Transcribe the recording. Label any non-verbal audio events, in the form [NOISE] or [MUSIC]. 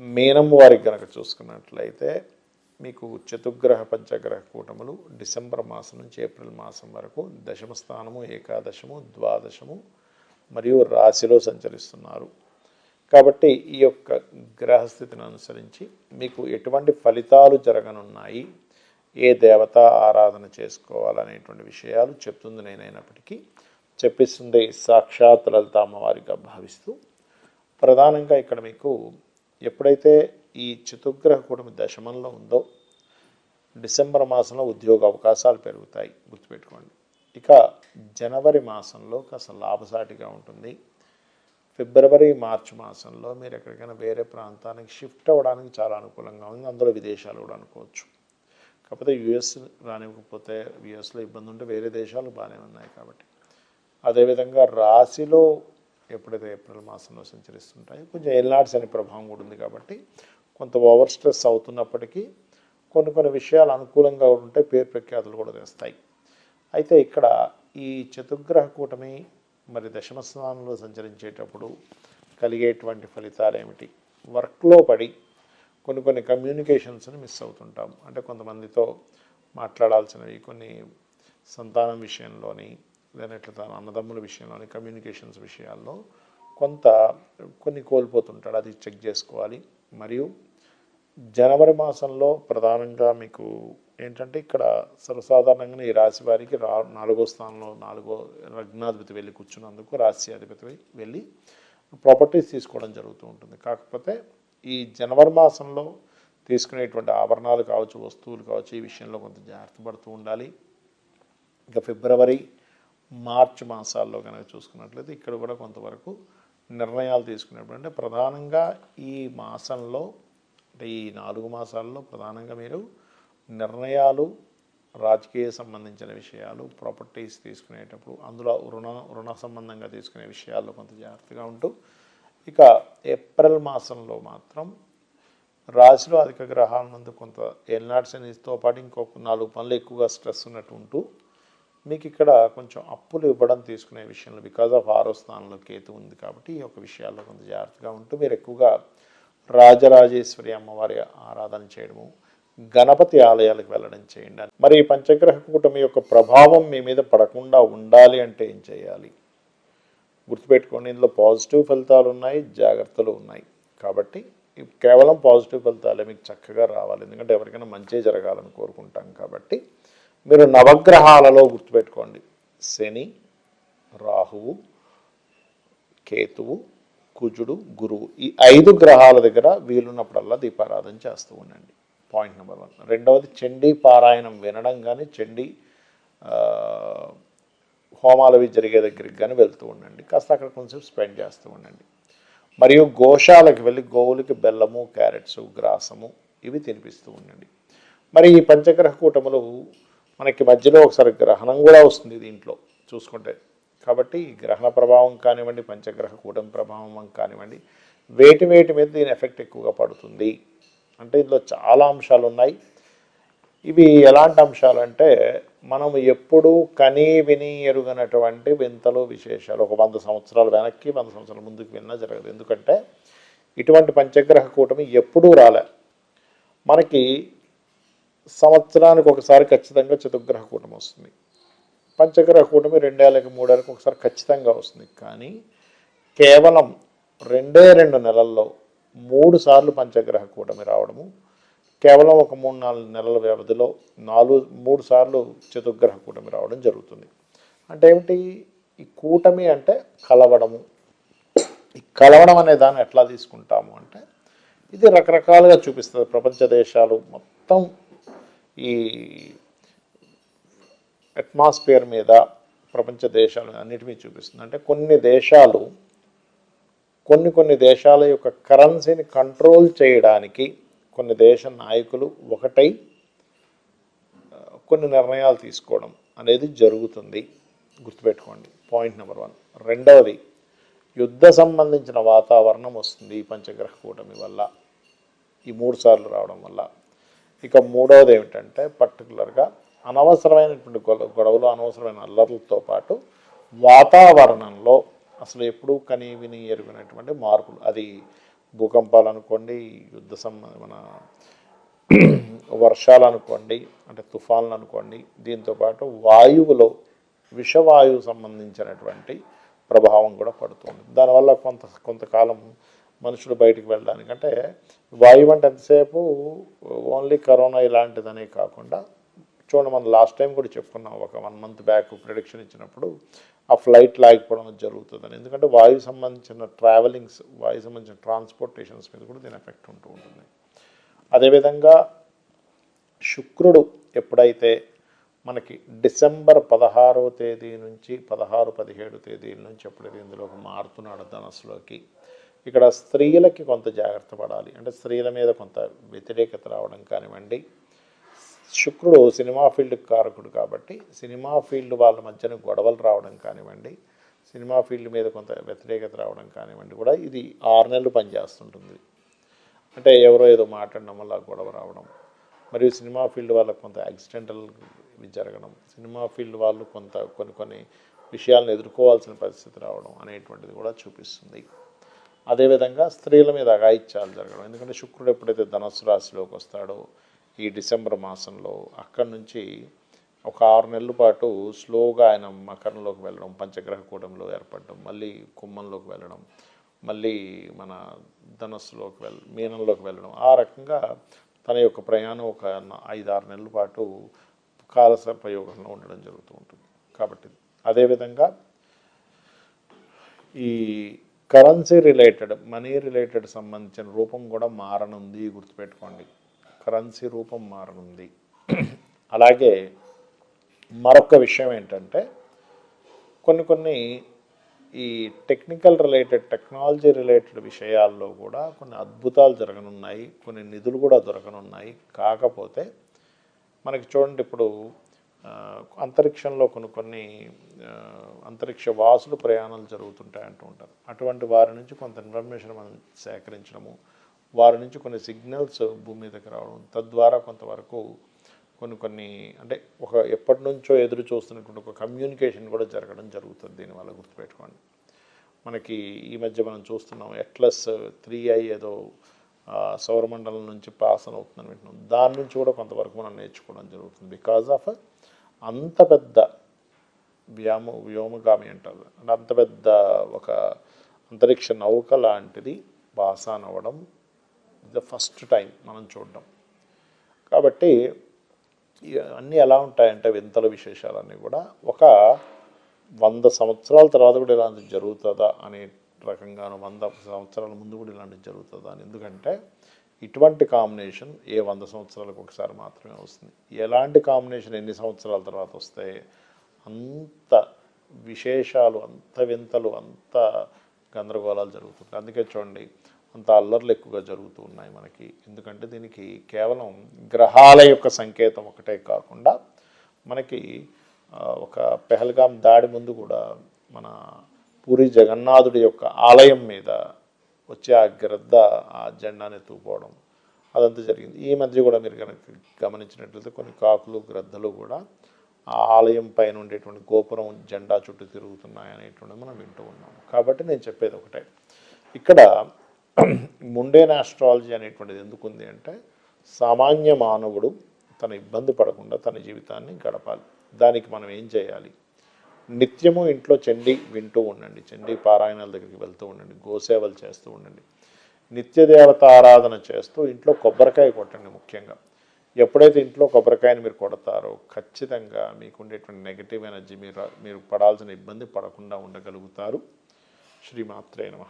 మీనం వారికి కనుక చూసుకున్నట్లయితే మీకు చతుగ్రహ పంచగ్రహ కూటములు డిసెంబర్ మాసం నుంచి ఏప్రిల్ మాసం వరకు దశమ స్థానము ఏకాదశము ద్వాదశము మరియు రాశిలో సంచరిస్తున్నారు. కాబట్టి ఈ యొక్క గ్రహస్థితిని అనుసరించి మీకు ఎటువంటి ఫలితాలు జరగనున్నాయి ఏ దేవత ఆరాధన చేసుకోవాలనేటువంటి విషయాలు చెప్తుంది నేనైనప్పటికీ చెప్పిస్తుంది సాక్షాత్ లలిత అమ్మవారిగా భావిస్తూ. ప్రధానంగా ఇక్కడ మీకు ఎప్పుడైతే ఈ చతుగ్రహ కూటమి దశమంలో ఉందో డిసెంబర్ మాసంలో ఉద్యోగ అవకాశాలు పెరుగుతాయి. గుర్తుపెట్టుకోండి. ఇక జనవరి మాసంలో కాస్త లాభసాటిగా ఉంటుంది. ఫిబ్రవరి మార్చి మాసంలో మీరు ఎక్కడికైనా వేరే ప్రాంతానికి షిఫ్ట్ అవ్వడానికి చాలా అనుకూలంగా ఉంది. అందులో విదేశాలు కూడా అనుకోవచ్చు. కాకపోతే యుఎస్ రానివ్వకపోతే యుఎస్లో ఇబ్బంది ఉంటే వేరే దేశాలు బాగానే ఉన్నాయి కాబట్టి. అదేవిధంగా రాశిలో ఎప్పుడైతే ఏప్రిల్ మాసంలో సంచరిస్తుంటాయో కొంచెం ఎల్నాడ్స్ అనే ప్రభావం కూడా ఉంది కాబట్టి కొంత ఓవర్ స్ట్రెస్ అవుతున్నప్పటికీ కొన్ని కొన్ని విషయాలు అనుకూలంగా ఉంటే పేరు ప్రఖ్యాతులు కూడా తెస్తాయి. అయితే ఇక్కడ ఈ చతుగ్రహ కూటమి మరి దశమ స్థానంలో సంచరించేటప్పుడు కలిగేటువంటి ఫలితాలు ఏమిటి? వర్క్లో పడి కొన్ని కొన్ని కమ్యూనికేషన్స్ని మిస్ అవుతుంటాం. అంటే కొంతమందితో మాట్లాడాల్సినవి కొన్ని సంతానం విషయంలోని లేనట్ల తన అన్నదమ్ముల విషయంలోని కమ్యూనికేషన్స్ విషయాల్లో కొంత కొన్ని కోల్పోతుంటాడు అది చెక్ చేసుకోవాలి. మరియు జనవరి మాసంలో ప్రధానంగా మీకు ఏంటంటే ఇక్కడ సర్వసాధారణంగా ఈ రాశి వారికి రా నాలుగో స్థానంలో నాలుగో లగ్నాధిపతి వెళ్ళి కూర్చున్నందుకు రాశి అధిపతి వెళ్ళి ప్రాపర్టీస్ తీసుకోవడం జరుగుతూ ఉంటుంది. కాకపోతే ఈ జనవరి మాసంలో తీసుకునేటువంటి ఆభరణాలు కావచ్చు వస్తువులు కావచ్చు ఈ విషయంలో కొంత జాగ్రత్త పడుతూ ఉండాలి. ఇంకా ఫిబ్రవరి మార్చి మాసాల్లో కనుక చూసుకున్నట్లయితే ఇక్కడ కూడా కొంతవరకు నిర్ణయాలు తీసుకునేప్పుడు అంటే ప్రధానంగా ఈ మాసంలో అంటే ఈ నాలుగు మాసాల్లో ప్రధానంగా మీరు నిర్ణయాలు రాజకీయ సంబంధించిన విషయాలు ప్రాపర్టీస్ తీసుకునేటప్పుడు అందులో రుణ రుణ సంబంధంగా తీసుకునే విషయాల్లో కొంత జాగ్రత్తగా ఉంటూ ఇక ఏప్రిల్ మాసంలో మాత్రం రాశిలో అధిక గ్రహాల నందు కొంత ఏల్నాడు శనితో పాటు ఇంకొక నాలుగు పనులు ఎక్కువగా స్ట్రెస్ ఉన్నట్టు ఉంటూ మీకు ఇక్కడ కొంచెం అప్పులు ఇవ్వడం తీసుకునే విషయంలో బికాజ్ ఆఫ్ ఆరో స్థానంలో కేతు ఉంది కాబట్టి ఈ యొక్క విషయాల్లో కొంత జాగ్రత్తగా ఉంటూ మీరు ఎక్కువగా రాజరాజేశ్వరి అమ్మవారి ఆరాధన చేయడము గణపతి ఆలయాలకు వెళ్ళడం చేయండి మరి ఈ పంచగ్రహ కూటమి యొక్క ప్రభావం మీ మీద పడకుండా ఉండాలి అంటే ఏం చేయాలి? గుర్తుపెట్టుకోండి ఇందులో పాజిటివ్ ఫలితాలు ఉన్నాయి జాగ్రత్తలు ఉన్నాయి. కాబట్టి కేవలం పాజిటివ్ ఫలితాలే మీకు చక్కగా రావాలి. ఎందుకంటే ఎవరికైనా మంచి జరగాలని కోరుకుంటాం కాబట్టి మీరు నవగ్రహాలలో గుర్తుపెట్టుకోండి. శని రాహువు కేతువు కుజుడు గురువు ఈ ఐదు గ్రహాల దగ్గర వీలున్నప్పుడల్లా దీపారాధన చేస్తూ ఉండండి. పాయింట్ నెంబర్ వన్ రెండవది చండీ పారాయణం వినడం కానీ చండీ హోమాలు అవి జరిగే దగ్గరికి కానీ వెళ్తూ ఉండండి. కాస్త అక్కడ కొంచెం స్పెండ్ చేస్తూ ఉండండి. మరియు గోశాలకు వెళ్ళి గోవులకి బెల్లము క్యారెట్స్ గ్రాసము ఇవి తినిపిస్తూ ఉండండి. మరి ఈ పంచగ్రహ కూటములు మనకి మధ్యలో ఒకసారి గ్రహణం కూడా వస్తుంది దీంట్లో చూసుకుంటే. కాబట్టి గ్రహణ ప్రభావం కానివ్వండి పంచగ్రహ కూటం ప్రభావం కానివ్వండి వేటి వేటి మీద దీని ఎఫెక్ట్ ఎక్కువగా పడుతుంది. అంటే ఇందులో చాలా అంశాలు ఉన్నాయి. ఇవి ఎలాంటి అంశాలు అంటే మనం ఎప్పుడూ కనీ విని ఎరుగనటువంటి వింతలు విశేషాలు ఒక వంద సంవత్సరాలు వెనక్కి వంద సంవత్సరాల ముందుకు విన్నా జరగదు. ఎందుకంటే ఇటువంటి పంచగ్రహ కూటమి ఎప్పుడూ రాలే. మనకి సంవత్సరానికి ఒకసారి ఖచ్చితంగా చతుర్గ్రహ కూటమి వస్తుంది. పంచగ్రహ కూటమి రెండేళ్ళకి మూడేళ్ళకి ఒకసారి ఖచ్చితంగా వస్తుంది. కానీ కేవలం రెండే రెండు నెలల్లో మూడు సార్లు పంచగ్రహ కూటమి రావడము కేవలం ఒక మూడు నాలుగు నెలల వ్యవధిలో నాలుగు మూడు సార్లు చతుర్గ్రహ కూటమి రావడం జరుగుతుంది. అంటే ఏమిటి? ఈ కూటమి అంటే కలవడము. ఈ కలవడం అనే దాన్ని ఎట్లా తీసుకుంటాము అంటే ఇది రకరకాలుగా చూపిస్తుంది. ప్రపంచ దేశాలు మొత్తం ఈ అట్మాస్ఫియర్ మీద ప్రపంచ దేశాలు అన్నిటి చూపిస్తుంది. అంటే కొన్ని దేశాలు కొన్ని కొన్ని దేశాల యొక్క కరెన్సీని కంట్రోల్ చేయడానికి కొన్ని దేశ నాయకులు ఒకటై కొన్ని నిర్ణయాలు తీసుకోవడం అనేది జరుగుతుంది. గుర్తుపెట్టుకోండి పాయింట్ నెంబర్ వన్ రెండవది యుద్ధ సంబంధించిన వాతావరణం వస్తుంది ఈ పంచగ్రహ కూటమి వల్ల ఈ మూడు సార్లు రావడం వల్ల. ఇక మూడవది ఏమిటంటే పర్టికులర్గా అనవసరమైనటువంటి గొడవలు అనవసరమైన అల్లర్లతో పాటు వాతావరణంలో అసలు ఎప్పుడూ కని విని ఎరుగినటువంటి మార్పులు. అది భూకంపాలు అనుకోండి యుద్ధ సంబంధ మన [CLEARS THROAT] వర్షాలు అనుకోండి అంటే తుఫాన్లు అనుకోండి దీంతోపాటు వాయువులో విషవాయువు సంబంధించినటువంటి ప్రభావం కూడా పడుతుంది దానివల్ల కొంత కొంతకాలం మనుషులు బయటికి వెళ్ళడానికి అంటే వాయువు అంటే ఎంతసేపు ఓన్లీ కరోనా ఇలాంటిదనే కాకుండా చూడండి మనం లాస్ట్ టైం కూడా చెప్పుకున్నాం ఒక వన్ మంత్ బ్యాక్ ప్రిడిక్షన్ ఇచ్చినప్పుడు ఆ ఫ్లైట్ లాగిపోవడం జరుగుతుందని. ఎందుకంటే వాయువు సంబంధించిన ట్రావెలింగ్స్ వాయు సంబంధించిన ట్రాన్స్పోర్టేషన్స్ మీద కూడా దీని ఎఫెక్ట్ ఉంటూ ఉంటుంది. అదేవిధంగా శుక్రుడు ఎప్పుడైతే మనకి డిసెంబర్ పదహారవ తేదీ నుంచి పదహారు పదిహేడు తేదీల నుంచి ఎప్పుడైతే ఇందులోకి మారుతున్నాడు ధనస్సులోకి ఇక్కడ స్త్రీలకి కొంత జాగ్రత్త పడాలి. అంటే స్త్రీల మీద కొంత వ్యతిరేకత రావడం కానివ్వండి. శుక్రుడు సినిమా ఫీల్డ్ కారకుడు కాబట్టి సినిమా ఫీల్డ్ వాళ్ళ మధ్యన గొడవలు రావడం కానివ్వండి సినిమా ఫీల్డ్ మీద కొంత వ్యతిరేకత రావడం కానివ్వండి కూడా ఇది ఆరు నెలలు పనిచేస్తుంటుంది. అంటే ఎవరో ఏదో మాట్లాడడం వల్ల గొడవ రావడం మరియు సినిమా ఫీల్డ్ వాళ్ళకు కొంత యాక్సిడెంటల్ జరగడం సినిమా ఫీల్డ్ వాళ్ళు కొంత కొన్ని కొన్ని విషయాలను ఎదుర్కోవాల్సిన పరిస్థితి రావడం అనేటువంటిది కూడా చూపిస్తుంది. అదేవిధంగా స్త్రీల మీద అఘాయిత్యాలు జరగడం. ఎందుకంటే శుక్రుడు ఎప్పుడైతే ధనస్సు రాశిలోకి వస్తాడో ఈ డిసెంబర్ మాసంలో అక్కడి నుంచి ఒక ఆరు నెలల పాటు స్లోగా ఆయన మకరంలోకి వెళ్ళడం పంచగ్రహ కూటంలో ఏర్పడడం మళ్ళీ కుంభంలోకి వెళ్ళడం మళ్ళీ మన ధనస్సులోకి వెళ్ళ మీనంలోకి వెళ్ళడం ఆ రకంగా తన యొక్క ప్రయాణం ఒక ఐదు ఆరు నెలల పాటు కాలసర్పయోగంలో ఉండడం జరుగుతూ ఉంటుంది. కాబట్టి అదేవిధంగా ఈ కరెన్సీ రిలేటెడ్ మనీ రిలేటెడ్ సంబంధించిన రూపం కూడా మారనుంది గుర్తుపెట్టుకోండి. కరెన్సీ రూపం మారనుంది. అలాగే మరొక విషయం ఏంటంటే కొన్ని కొన్ని ఈ టెక్నికల్ రిలేటెడ్ టెక్నాలజీ రిలేటెడ్ విషయాల్లో కూడా కొన్ని అద్భుతాలు జరగనున్నాయి కొన్ని నిధులు కూడా దొరకనున్నాయి. కాకపోతే మనకి చూడండి ఇప్పుడు అంతరిక్షంలో కొన్ని కొన్ని అంతరిక్ష వాసులు ప్రయాణాలు జరుగుతుంటాయి అంటూ ఉంటారు. అటువంటి వారి నుంచి కొంత ఇన్ఫర్మేషన్ మనం సేకరించడము వారి నుంచి కొన్ని సిగ్నల్స్ భూమి మీదకి రావడం తద్వారా కొంతవరకు కొన్ని కొన్ని అంటే ఒక ఎప్పటి నుంచో ఎదురు చూస్తున్నటువంటి ఒక కమ్యూనికేషన్ కూడా జరగడం జరుగుతుంది దీనివల్ల గుర్తుపెట్టుకోండి. మనకి ఈ మధ్య మనం చూస్తున్నాం ఎట్లస్ త్రీ ఐ ఏదో సౌరమండలం నుంచి పాస్ అవుతుందని వింటున్నాం. దాని నుంచి కూడా కొంతవరకు మనం నేర్చుకోవడం జరుగుతుంది. బికాజ్ ఆఫ్ అంత పెద్ద వ్యామ వ్యోమగామి అంటారు. అంటే అంత పెద్ద ఒక అంతరిక్ష నౌక లాంటిది బాసాన్ అవ్వడం ద ఫస్ట్ టైం మనం చూడడం. కాబట్టి అన్నీ ఎలా ఉంటాయంటే వింతల విశేషాలన్నీ కూడా ఒక వంద సంవత్సరాల తర్వాత కూడా ఇలాంటిది జరుగుతుందా అనే రకంగాను వంద సంవత్సరాల ముందు కూడా ఇలాంటిది జరుగుతుందా అని. ఎందుకంటే ఇటువంటి కాంబినేషన్ ఏ వంద సంవత్సరాలకు ఒకసారి మాత్రమే వస్తుంది. ఎలాంటి కాంబినేషన్ ఎన్ని సంవత్సరాల తర్వాత వస్తాయి అంత విశేషాలు అంత వింతలు అంత గందరగోళాలు జరుగుతుంది. అందుకే చూడండి అంత అల్లర్లు ఎక్కువగా జరుగుతూ ఉన్నాయి మనకి. ఎందుకంటే దీనికి కేవలం గ్రహాల యొక్క సంకేతం ఒకటే కాకుండా మనకి ఒక పెహల్గాం దాడి ముందు కూడా మన పూరి జగన్నాథుడి యొక్క ఆలయం మీద వచ్చి ఆ గ్రద్ద ఆ జెండాని ఎత్తుకుపోవడం అదంతా జరిగింది. ఈ మధ్య కూడా మీరు కనుక గమనించినట్లయితే కొన్ని కాకులు గ్రద్దలు కూడా ఆ ఆలయం పైన ఉండేటువంటి గోపురం జెండా చుట్టూ తిరుగుతున్నాయి అనేటువంటిది మనం వింటూ ఉన్నాం కాబట్టి నేను చెప్పేది ఒకటే. ఇక్కడ ముండేన్ ఆస్ట్రాలజీ అనేటువంటిది ఎందుకుంది అంటే సామాన్య మానవుడు తన ఇబ్బంది పడకుండా తన జీవితాన్ని గడపాలి. దానికి మనం ఏం చేయాలి? నిత్యము ఇంట్లో చండీ వింటూ ఉండండి. చండీ పారాయణాల దగ్గరికి వెళ్తూ ఉండండి. గోసేవలు చేస్తూ ఉండండి. నిత్య దేవత ఆరాధన చేస్తూ ఇంట్లో కొబ్బరికాయ కొట్టండి ముఖ్యంగా. ఎప్పుడైతే ఇంట్లో కొబ్బరికాయని మీరు కొడతారో ఖచ్చితంగా మీకు ఉండేటువంటి నెగిటివ్ ఎనర్జీ మీరు మీరు పడాల్సిన ఇబ్బంది పడకుండా ఉండగలుగుతారు. శ్రీమాత్రే నమ.